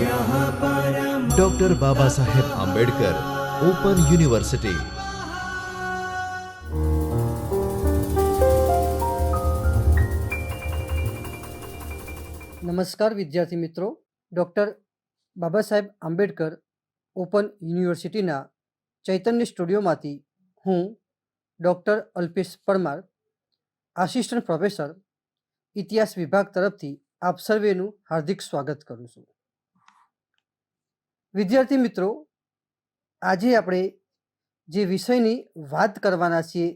Doctor Baba Saheb Ambedkar open university નમસ્કાર વિદ્યાર્થી મિત્રો. ડૉક્ટર બાબા સાહેબ આંબેડકર ઓપન યુનિવર્સિટીના ચૈતન્ય સ્ટુડિયોમાંથી હું doctor Alpesh Parmar assistant professor ઇતિહાસ વિભાગ તરફથી આપ સર્વેનું હાર્દિક સ્વાગત કરું છું. વિદ્યાર્થી મિત્રો, આજે આપણે જે વિષયની વાત કરવાના છીએ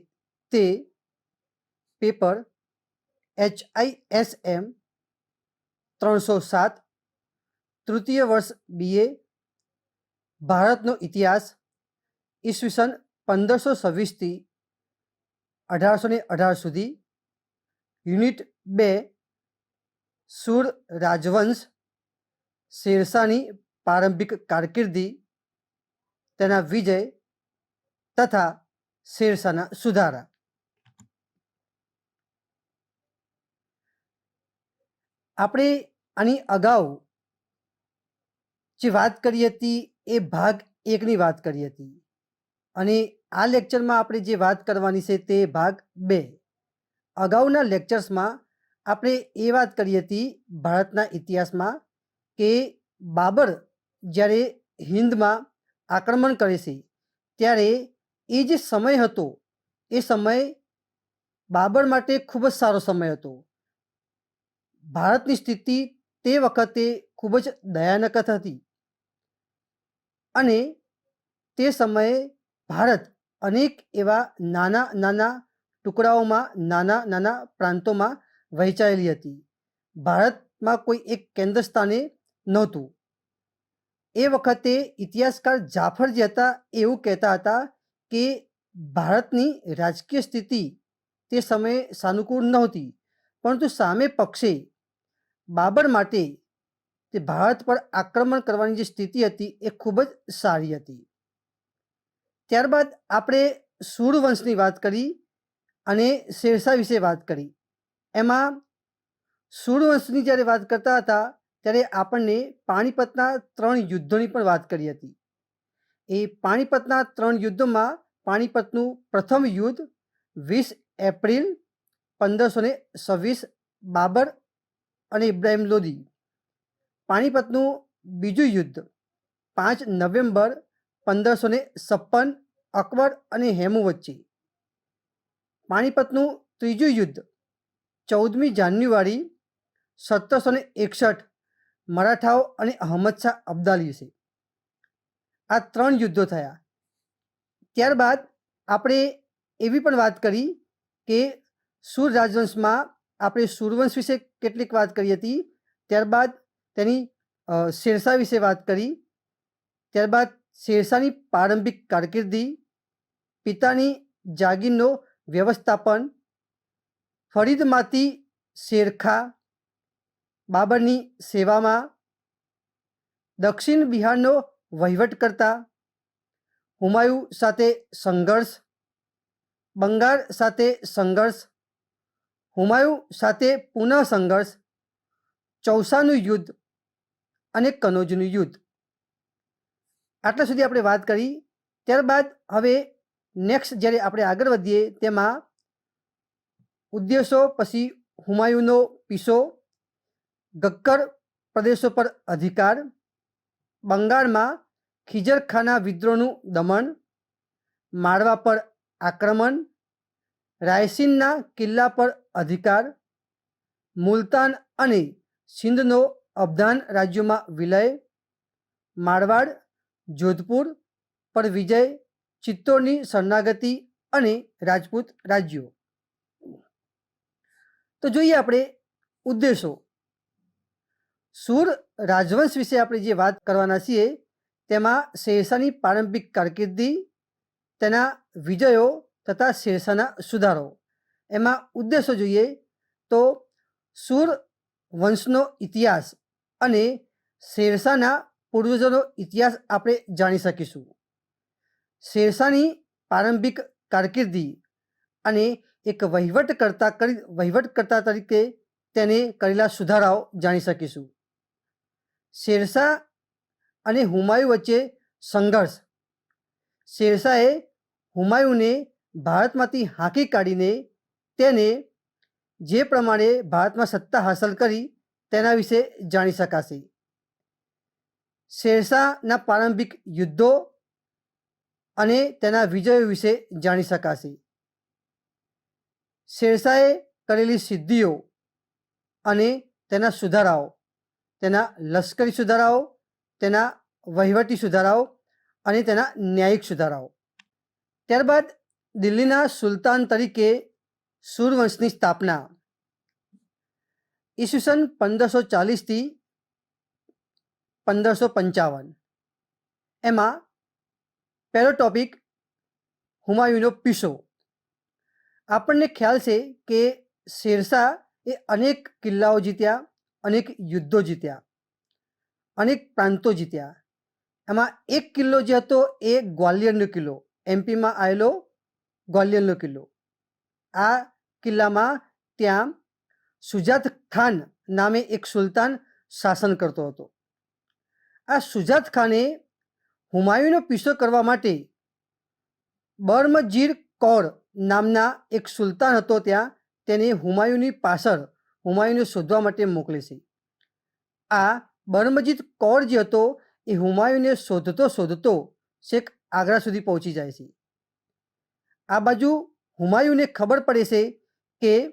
તે paper H I S M ત્રણસો સાત, તૃતીય વર્ષ બીએ ભારતનો ઇતિહાસ, ઈસવીસન પંદરસો છવ્વીસથી અઢારસો ને અઢાર સુધી, યુનિટ બે, સુર રાજવંશ, શેરશાહની પ્રારંભિક કારકિર્દી, તેના વિજય તથા શેરશાહના સુધારા. આપણે આની અગાઉ જે વાત કરી હતી, એ ભાગ એકની વાત કરી હતી. અને આ લેક્ચરમાં આપણે જે વાત કરવાની છે, તે ભાગ બે. અગાઉના લેક્ચર્સમાં આપણે એ વાત કરી હતી, ભારતના ઇતિહાસમાં, કે બાબર જ્યારે હિન્દમાં આક્રમણ કરે છે, ત્યારે એ જે સમય હતો, એ સમય બાબર માટે ખૂબ જ સારો સમય હતો. ભારતની સ્થિતિ તે વખતે ખૂબ જ દયાનક હતી. અને તે સમયે ભારત અનેક એવા નાના નાના ટુકડાઓમાં, નાના નાના પ્રાંતોમાં વહેંચાયેલી હતી. ભારતમાં કોઈ એક કેન્દ્ર સ્થાને નહોતું. એ વખતે ઇતિહાસકાર જાફર જે હતા, એવું કહેતા હતા કે ભારતની રાજકીય સ્થિતિ તે સમયે સાનુકૂળ નહોતી, પરંતુ સામે પક્ષે બાબર માટે તે ભારત પર આક્રમણ કરવાની જે સ્થિતિ હતી એ ખૂબ જ સારી હતી. ત્યારબાદ આપણે સૂરવંશની વાત કરી અને શેરશાહ વિશે વાત કરી. એમાં સૂરવંશની જ્યારે વાત કરતા હતા ત્યારે આપણને પાણીપતના ત્રણ યુદ્ધોની પણ વાત કરી હતી. એ પાણીપતના ત્રણ યુદ્ધોમાં પાણીપતનું પ્રથમ યુદ્ધ વીસ એપ્રિલ પંદરસો ને છવ્વીસ બાબર અને ઇબ્રાહિમ લોદી. પાણીપતનું બીજું યુદ્ધ પાંચ નવેમ્બર પંદરસો ને છપ્પન અકબર અને હેમુ વચ્ચે. પાણીપતનું ત્રીજું યુદ્ધ ચૌદમી જાન્યુઆરી સત્તરસો ને એકસઠ મરાઠાઓ અને અહમદ શાહ અબ્દાલી વિશે. આ ત્રણ યુદ્ધો થયા. ત્યારબાદ આપણે એવી પણ વાત કરી કે સુર રાજવંશમાં આપણે સૂરવંશ વિશે કેટલીક વાત કરી હતી. ત્યારબાદ તેની શેરશાહ વિશે વાત કરી. ત્યારબાદ શેરશાહની પ્રારંભિક કારકિર્દી, પિતાની જાગીરનો વ્યવસ્થાપન, ફરીદમાંથી શેરખા બાબરની સેવામાં દક્ષિણ બિહારનો વહીવટ કરતા હુમાયુ સાથે સંઘર્ષ, બંગાળ સાથે સંઘર્ષ, હુમાયુ સાથે પુનઃ સંઘર્ષ, ચૌસાનું યુદ્ધ અને કનોજનું યુદ્ધ. આટલા સુધી આપણે વાત કરી. ત્યારબાદ હવે નેક્સ્ટ જ્યારે આપણે આગળ વધીએ તેમાં ઉદ્દેશો પછી હુમાયુનો પીસો ગક્કર પ્રદેશો પર અધિકાર, બંગાળમાં ખિજરખાના વિદ્રોહનું દમન, માળવા પર આક્રમણ, રાયસીનના કિલ્લા પર અધિકાર, મુલતાન અને સિંધનો અફધાન રાજ્યોમાં વિલય, મારવાડ, જોધપુર પર વિજય, ચિત્તોડની શરણાગતિ અને રાજપૂત રાજ્યો. તો જોઈએ આપણે ઉદ્દેશો. સુર રાજવંશ વિશે આપણે જે વાત કરવાના છીએ, તેમાં શેરશાહની પ્રારંભિક કારકિર્દી, તેના વિજયો તથા શેરશાહના સુધારો. એમાં ઉદ્દેશો જોઈએ તો સુર વંશનો ઇતિહાસ અને શેરશાહના પૂર્વજોનો ઇતિહાસ આપણે જાણી શકીશું. શેરશાહની પ્રારંભિક કારકિર્દી અને એક વહીવટકર્તા કરી, વહીવટકર્તા તરીકે તેને કરેલા સુધારાઓ જાણી શકીશું. શેરશાહ અને હુમાયુ વચ્ચે સંઘર્ષ. શેરશાહે હુમાયુને ભારતમાંથી હાંકી કાઢીને તેને જે પ્રમાણે ભારતમાં સત્તા હાંસલ કરી તેના વિશે જાણી શકાશે. શેરશાહના પ્રારંભિક યુદ્ધો અને તેના વિજયો વિશે જાણી શકાશે. શેરશાહે કરેલી સિદ્ધિઓ અને તેના સુધારાઓ તેના લશ્કરી સુધારાઓ, તેના વહીવટી સુધારાઓ અને તેના ન્યાયિક સુધારાઓ. ત્યારબાદ દિલ્હીના સુલતાન તરીકે સૂરવંશની સ્થાપના. ઈસવીસન પંદરસો ચાલીસથી પંદરસો પંચાવન. એમાં પહેલો ટોપિક હુમાયુનો પીસો આપણને ખ્યાલ છે કે શેરશાહ એ અનેક કિલ્લાઓ જીત્યા અનેક યુદ્ધો જીત્યા. અનેક પ્રાંતો જીત્યા. એમાં એક કિલ્લો જે હતો એ ગ્વાલિયરનો કિલ્લો એમપીમાં આવેલો ગ્વાલિયરનો કિલ્લો. આ કિલ્લામાં ત્યાં સુજાત ખાન નામે એક સુલતાન શાસન કરતો હતો. આ સુજાત ખાને હુમાયુનો પીછો કરવા માટે બર્મજીર કૌર નામના એક સુલતાન હતો ત્યાં. તેને હુમાયુની પાછળ હુમાયુને શોધવા માટે મોકલે છે. આ બર્મજીત કૌર જે હતો, એ હુમાયુને શોધતો શોધતો શેખ આગ્રા સુધી પહોંચી જાય છે. આ બાજુ હુમાયુને ખબર પડે છે કે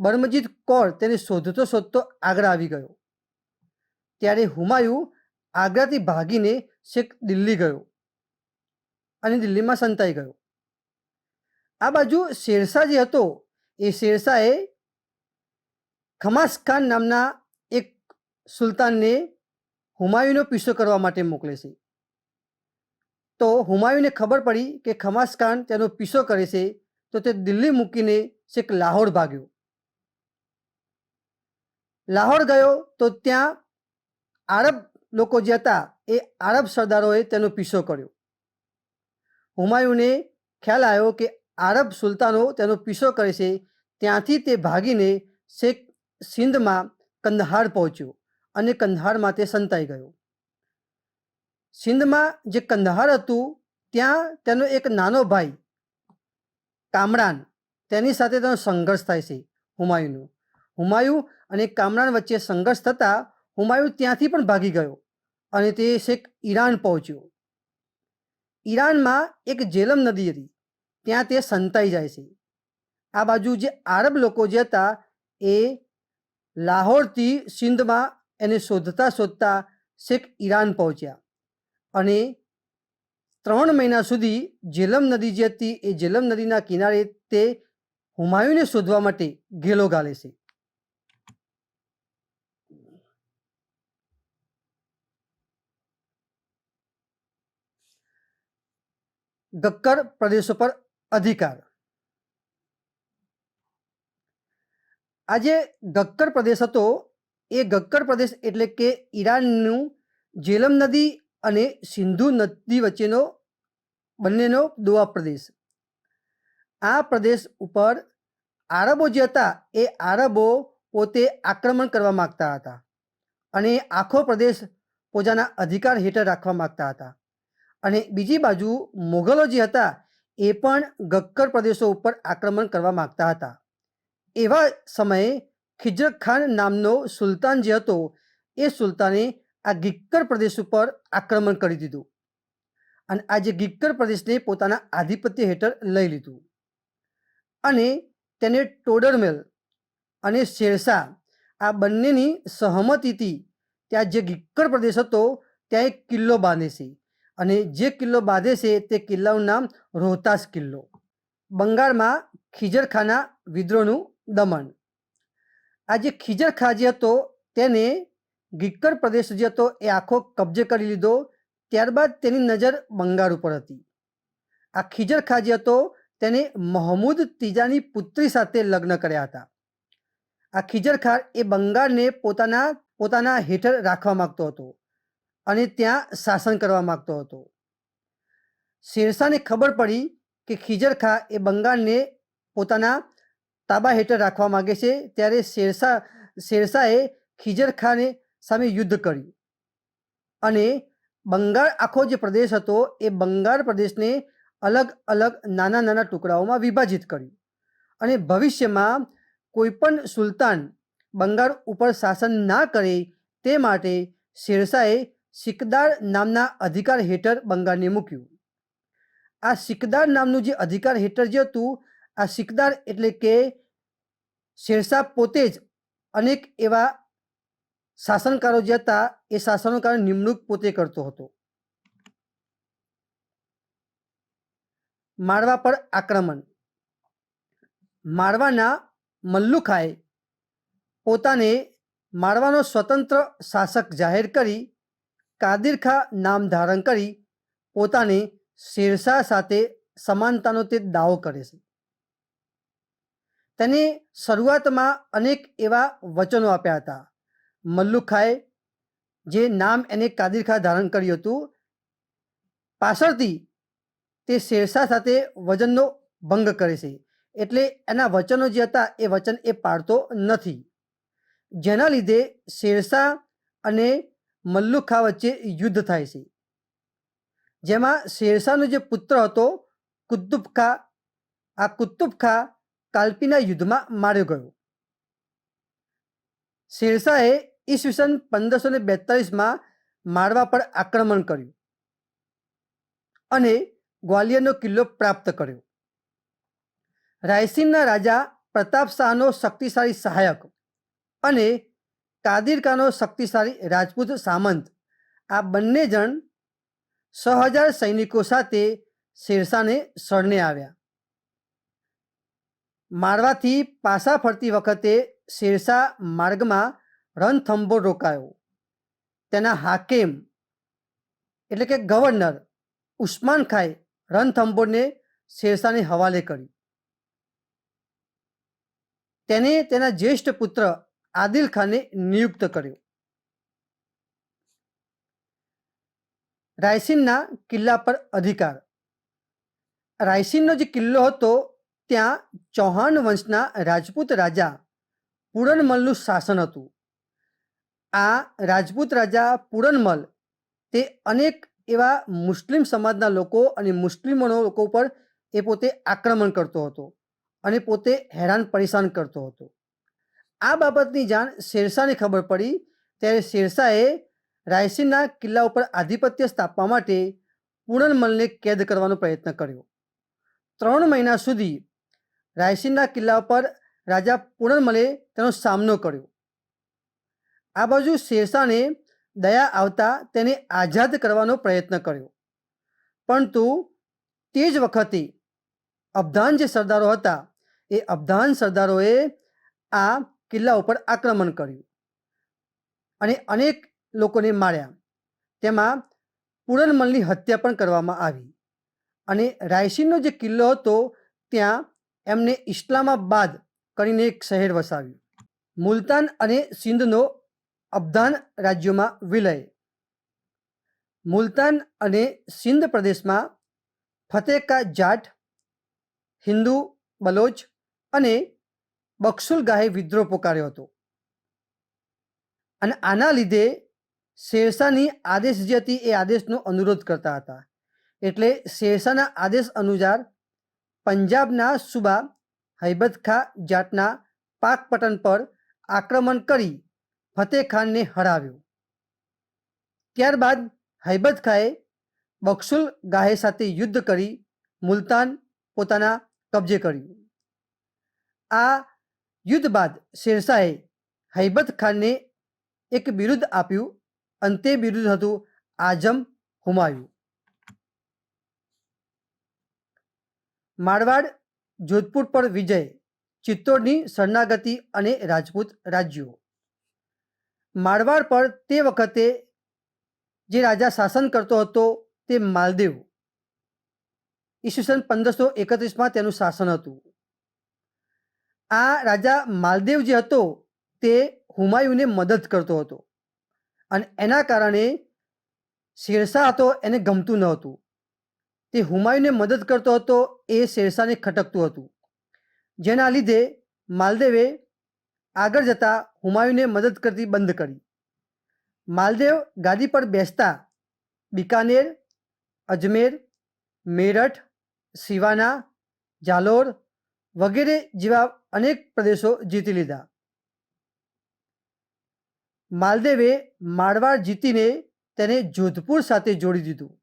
બર્મજીત કૌર તેને શોધતો શોધતો આગ્રા આવી ગયો. ત્યારે હુમાયુ આગ્રાથી ભાગીને શેખ દિલ્હી ગયો અને દિલ્હીમાં સંતાઈ ગયો. આ બાજુ શેરશાહ જે હતો, એ શેરશાહે ખમાસ ખાન નામના એક સુલતાનને હુમાયુનો પીછો કરવા માટે મોકલે છે. તો હુમાયુને ખબર પડી કે ખમાસ ખાન તેનો પીછો કરે છે, તો તે દિલ્હી મૂકીને છેક લાહોર ભાગ્યો. લાહોર ગયો તો ત્યાં આરબ લોકો જે હતા એ આરબ સરદારોએ તેનો પીછો કર્યો. હુમાયુને ખ્યાલ આવ્યો કે આરબ સુલતાનો તેનો પીછો કરે છે, ત્યાંથી તે ભાગીને શેખ સિંધમાં કંદહાર પહોંચ્યો અને કંદહારમાં તે સંતાઈ ગયો. સિંધમાં જે કંદહાર હતું, ત્યાં તેનો એક નાનો ભાઈ, કામરાન, તેની સાથે તેનો સંઘર્ષ થાય છે હુમાયુનો. હુમાયુ અને કામરાન વચ્ચે સંઘર્ષ થતાં હુમાયુ ત્યાંથી પણ ભાગી ગયો અને તે શેખ ઈરાન પહોંચ્યો. ઈરાનમાં એક જેલમ નદી હતી, ત્યાં તે સંતાઈ જાય છે. આ બાજુ જે આરબ લોકો જે હતા, એ લાહોરથી સિંધમાં એને શોધતા શોધતા શેખ ઈરાન પહોંચ્યા અને ત્રણ મહિના સુધી જેલમ નદી જે હતી એ જેલમ નદીના કિનારે તે હુમાયુને શોધવા માટે ગેલો ગાલે છે. ગક્કર પ્રદેશો પર અધિકાર આ જે ગક્કર પ્રદેશ હતો. એ ગક્કર પ્રદેશ એટલે કે ઈરાનનું જેલમ નદી અને સિંધુ નદી વચ્ચેનો બંનેનો દોઆ પ્રદેશ. આ પ્રદેશ ઉપર આરબો જે હતા એ આરબો પોતે આક્રમણ કરવા માગતા હતા અને આખો પ્રદેશ પોતાના અધિકાર હેઠળ રાખવા માગતા હતા. અને બીજી બાજુ મોગલો જે હતા એ પણ ગક્કર પ્રદેશો ઉપર આક્રમણ કરવા માગતા હતા. એવા સમયે ખિજર ખાન નામનો સુલતાન જે હતો, એ સુલતાને આ ગિક્કર પ્રદેશ ઉપર આક્રમણ કરી દીધું અને આ જે ગિક્કર પ્રદેશને પોતાના આધિપત્ય હેઠળ લઈ લીધું અને તેને ટોડરમેલ અને શેરશાહ આ બંનેની સહમતિથી ત્યાં જે ગિક્કર પ્રદેશ હતો, ત્યાં એક કિલ્લો બાંધે છે અને જે કિલ્લો બાંધે છે, તે કિલ્લાનું નામ રોહતાસ કિલ્લો. બંગાળમાં ખીજરખાના વિદ્રોહનું દમન આ જે ખીજર ખાજી હતો, તેને ગિક્કર પ્રદેશ જે હતો, એ આખો કબજે કરી લીધો. ત્યારબાદ તેની નજર બંગાળ ઉપર હતી. આ ખીજર ખાજી હતો, તેને મહમૂદ ત્રીજાની પુત્રી સાથે લગ્ન કર્યા હતા. આ ખીજરખાર એ બંગાળને પોતાના પોતાના હેઠળ રાખવા માગતો હતો અને ત્યાં શાસન કરવા માગતો હતો. શેરશાહને ખબર પડી કે ખીજરખા એ બંગાળને પોતાના તાબા હેઠળ રાખવા માગે છે, ત્યારે શેરશાહ શેરશાહે ખીજરખાને સામે યુદ્ધ કર્યું. અને બંગાળ આખો જે પ્રદેશ હતો, એ બંગાળ પ્રદેશને અલગ અલગ નાના નાના ટુકડાઓમાં વિભાજિત કર્યું. અને ભવિષ્યમાં કોઈપણ સુલતાન બંગાળ ઉપર શાસન ના કરે, તે માટે શેરશાહે સિકદાર નામના અધિકાર હેઠળ બંગાળને મૂક્યું. આ સિકદાર નામનું જે અધિકાર હેઠળ જે હતું આ સિકદાર એટલે કે શેરશાહ પોતે જ અનેક એવા શાસનકારો જે હતા, એ શાસનકારો નિમણૂક પોતે કરતો હતો. માળવા પર આક્રમણ. માળવાના મલ્લુખાએ પોતાને માળવાનો સ્વતંત્ર શાસક જાહેર કરી, કાદિર ખા નામ ધારણ કરી, પોતાને શેરશાહ સાથે સમાનતાનો તે દાવો કરે છે. તેને શરૂઆતમાં અનેક એવા વચનો આપ્યા હતા. મલ્લુખાએ જે નામ એને કાદિર ખા ધારણ કર્યું હતું, પાછળથી તે શેરશાહ સાથે વજનનો ભંગ કરે છે. એટલે એના વચનો જે હતા, એ વચન એ પાડતો નથી. જેના લીધે શેરશાહ અને મલ્લુખા વચ્ચે યુદ્ધ થાય છે. જેમાં શેરશાહનો જે પુત્ર હતો કુતુબ ખા આ કુતુબ ખા કાલ્પીના યુદ્ધમાં માર્યો ગયો. શેરશાહે ઈસવીસન પંદરસો ને બેતાલીસમાં માળવા પર આક્રમણ કર્યું અને ગ્વાલિયરનો કિલ્લો પ્રાપ્ત કર્યો. રાયસીનના રાજા પ્રતાપ શાહનો શક્તિશાળી સહાયક અને કાદિર ખાનો શક્તિશાળી રાજપૂત સામંત, આ બંને જણ છ હજાર સૈનિકો સાથે શેરશાહને શરણે આવ્યા. માળવાથી પાછા ફરતી વખતે શેરશાહ માર્ગમાં રણથંભોર રોકાયો. તેના હાકેમ, એટલે કે ગવર્નર ઉસ્માન ખાએ રણથંભોરને શેરશાહને હવાલે કરી. તેને તેના જ્યેષ્ઠ પુત્ર આદિલ ખાને નિયુક્ત કર્યો. રાયસીનના કિલ્લા પર અધિકાર. રાયસીનનો જે કિલ્લો હતો ત્યાં ચૌહાણ વંશના રાજપૂત રાજા પુરણમલનું શાસન હતું. આ રાજપૂત રાજા પૂરનમલ તે અનેક એવા મુસ્લિમ સમાજના લોકો અને મુસ્લિમોનો લોકો પર એ પોતે આક્રમણ કરતો હતો અને પોતે હેરાન પરેશાન કરતો હતો. આ બાબતની જાણ શેરશાહને ખબર પડી ત્યારે શેરશાહે રાયસીનના કિલ્લા ઉપર આધિપત્ય સ્થાપવા માટે પૂરણમલને કેદ કરવાનો પ્રયત્ન કર્યો. ત્રણ મહિના સુધી રાયસીનના કિલ્લા પર રાજા પૂરનમલે તેનો સામનો કર્યો. આ બાજુ શેરશાહને દયા આવતા તેને આઝાદ કરવાનો પ્રયત્ન કર્યો. પરંતુ તે જ વખતે અબધાન જે સરદારો હતા, એ અબધાન સરદારોએ આ કિલ્લા ઉપર આક્રમણ કર્યું અને અનેક લોકોને માર્યા. તેમાં પૂરનમલની હત્યા પણ કરવામાં આવી અને રાયસીનનો જે કિલ્લો હતો, ત્યાં એમને ઇસ્લામાબાદ કરીને એક શહેર વસાવ્યું. મુલતાન અને સિંધનો અબધાન રાજ્યોમાં વિલય. મુલતાન અને સિંધ પ્રદેશમાં ફતેકા જાટ, હિન્દુ બલોચ અને બક્સુલગાહે વિદ્રોહ પોકાર્યો હતો. અને આના લીધે શેરશાહની આદેશ જે હતી એ આદેશનો અનુરોધ કરતા હતા. એટલે શેરશાહના આદેશ અનુસાર પંજાબના સુબા હૈબત ખા જાટના પાકપટન પર આક્રમણ કરી ફતેહ ખાનને હરાવ્યો. ત્યારબાદ હૈબત ખાએ બક્ષુલ ગાહે સાથે યુદ્ધ કરી મુલતાન પોતાના કબજે કર્યું. આ યુદ્ધ બાદ શેરશાહે હૈબત ખાનને એક બિરુદ આપ્યું અને તે બિરુદ હતું આઝમ હુમાયુ. મારવાડ, જોધપુર પર વિજય, ચિત્તોડની શરણાગતિ અને રાજપૂત રાજ્યો. મારવાડ પર તે વખતે જે રાજા શાસન કરતો હતો તે માલદેવ. ઈસવીસન પંદરસો એકત્રીસમાં તેનું શાસન હતું. આ રાજા માલદેવ જે હતો તે હુમાયુને મદદ કરતો હતો અને એના કારણે શેરશાહ હતો, એને ગમતું ન હતું. તે હુમાયુને મદદ કરતો હતો એ શેરશાહને ખટકતું હતું. જેના લીધે માલદેવે આગળ જતા હુમાયુને મદદ કરતી બંધ કરી. માલદેવ ગાદી પર બેસતા બિકાનેર, અજમેર, મેરઠ, સિવાના, જાલોર વગેરે જેવા અનેક પ્રદેશો જીતી લીધા. માલદેવે મારવાડ જીતીને તેને જોધપુર સાથે જોડી દીધું.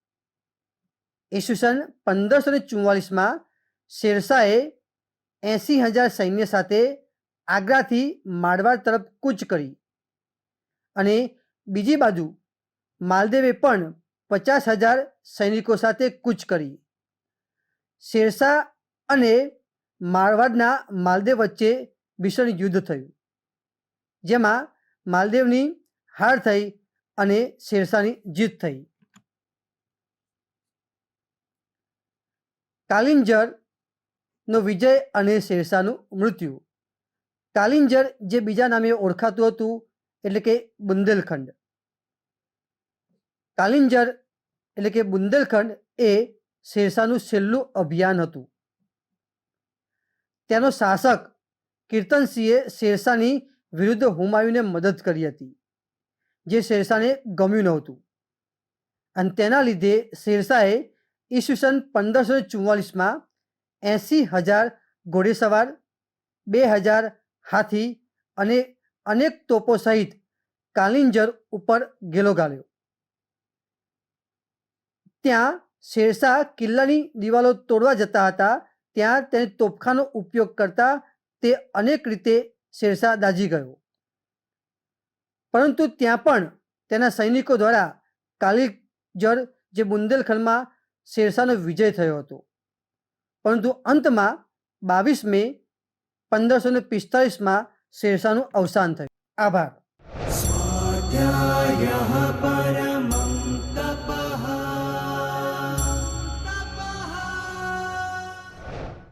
ઈસવીસન પંદરસો ને ચુમ્માલીસમાં શેરશાહે એંસી હજાર સૈન્ય સાથે આગ્રાથી મારવાડ તરફ કૂચ કરી. અને બીજી બાજુ માલદેવે પણ પચાસ હજાર સૈનિકો સાથે કૂચ કરી. શેરશાહ અને મારવાડના માલદેવ વચ્ચે ભીષણ યુદ્ધ થયું, જેમાં માલદેવની હાર થઈ અને શેરશાહની જીત થઈ. કાલિંજરનો વિજય અને શેરશાહનું મૃત્યુ. કાલિંજર જે બીજા નામે ઓળખાતું હતું, એટલે કે બુંદેલખંડ. કાલિંજર એટલે કે બુંદેલખંડ એ શેરશાહનું છેલ્લું અભિયાન હતું. તેનો શાસક કીર્તનસિંહે શેરશાહની વિરુદ્ધ હુમાયુને મદદ કરી હતી, જે શેરશાહને ગમ્યું નહોતું. અને તેના લીધે શેરશાહે ઈસવીસન પંદરસો ચુમ્માલીસમાં એંસી હજાર ઘોડેસવાર, બે હજાર હાથી અને અનેક તોપો સહિત કાલિંજર ઉપર ગેલો ગાળ્યો. ત્યાં શેરશાહ કિલ્લાની દિવાલો તોડવા જતા હતા, ત્યાં તેને તોપખાનો ઉપયોગ કરતા તે અનેક રીતે શેરશાહ દાઝી ગયો. પરંતુ ત્યાં પણ તેના સૈનિકો દ્વારા કાલિજર જે બુંદેલખંડમાં શેરશાહનો વિજય થયો હતો. પરંતુ અંતમાં બાવીસ મે પંદરસો ને પિસ્તાલીસમાં શેરશાહનું અવસાન થયું. આભાર.